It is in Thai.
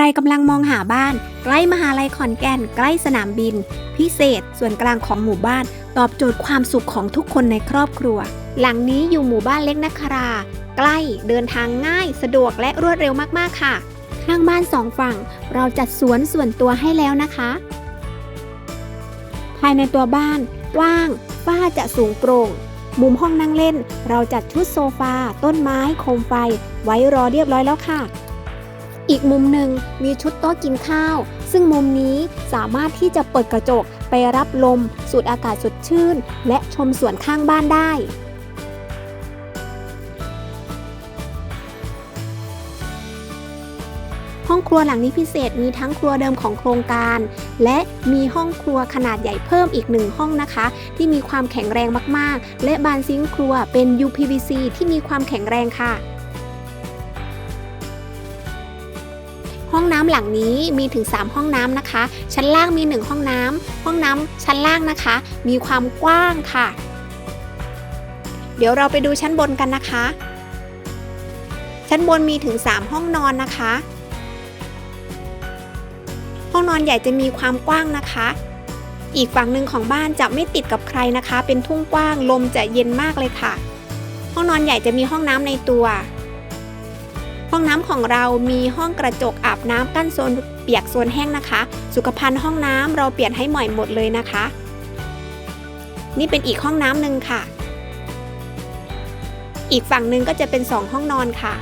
รกำลังมองหาบ้าน ใกล้มหาลัยขอนแก่น ใกล้สนามบิน พิเศษ ส่วนกลางของหมู่บ้าน ตอบโจทย์ความสุขของทุกคนในครอบครัว หลังนี้อยู่หมู่บ้านเล็กนักครา ใกล้เดินทางง่าย สะดวกและรวดเร็วมากๆค่ะ ข้างบ้านสองฝั่ง เราจัดสวนส่วนตัวให้แล้วนะคะ ภายในตัวบ้านกว้างฝ้าจะสูงโปร่งมุมห้องนั่งเล่น เราจัดชุดโซฟา ต้นไม้ โคมไฟ ไว้รอเรียบร้อยแล้วค่ะ อีกมุมหนึ่งมีชุดโต๊ะกินข้าว ซึ่งมุมนี้สามารถที่จะเปิดกระจกไปรับลม สูดอากาศสดชื่น และชมสวนข้างบ้านได้ห้องครัวหลังนี้พิเศษมีทั้งครัวเดิมของโครงการ และมีห้องครัวขนาดใหญ่เพิ่มอีกหนึ่งห้องนะคะ ที่มีความแข็งแรงมากๆ และบานซิงครัวเป็น UPVC ที่มีความแข็งแรงค่ะ ห้องน้ำหลังนี้มีถึง 3 ห้องน้ำนะคะ ชั้นล่างมี 1 ห้องน้ำห้องน้ำชั้นล่างนะคะ มีความกว้างค่ะ เดี๋ยวเราไปดูชั้นบนกันนะคะ ชั้นบนมีถึง 3 ห้องนอนนะคะ ห้องนอนใหญ่จะมีความกว้างนะคะ อีกฝั่งหนึ่งของบ้านจะไม่ติดกับใครนะคะ เป็นทุ่งกว้างลมจะเย็นมากเลยค่ะ ห้องนอนใหญ่จะมีห้องน้ำในตัว ห้องน้ำของเรามีห้องกระจกอาบน้ำกั้นโซนเปียกโซนแห้งนะคะ สุขภัณฑ์ห้องน้ำเราเปลี่ยนให้ใหม่หมดเลยนะคะ นี่เป็นอีกห้องน้ำหนึ่งค่ะ อีกฝั่งหนึ่งก็จะเป็นสองห้องนอนค่ะ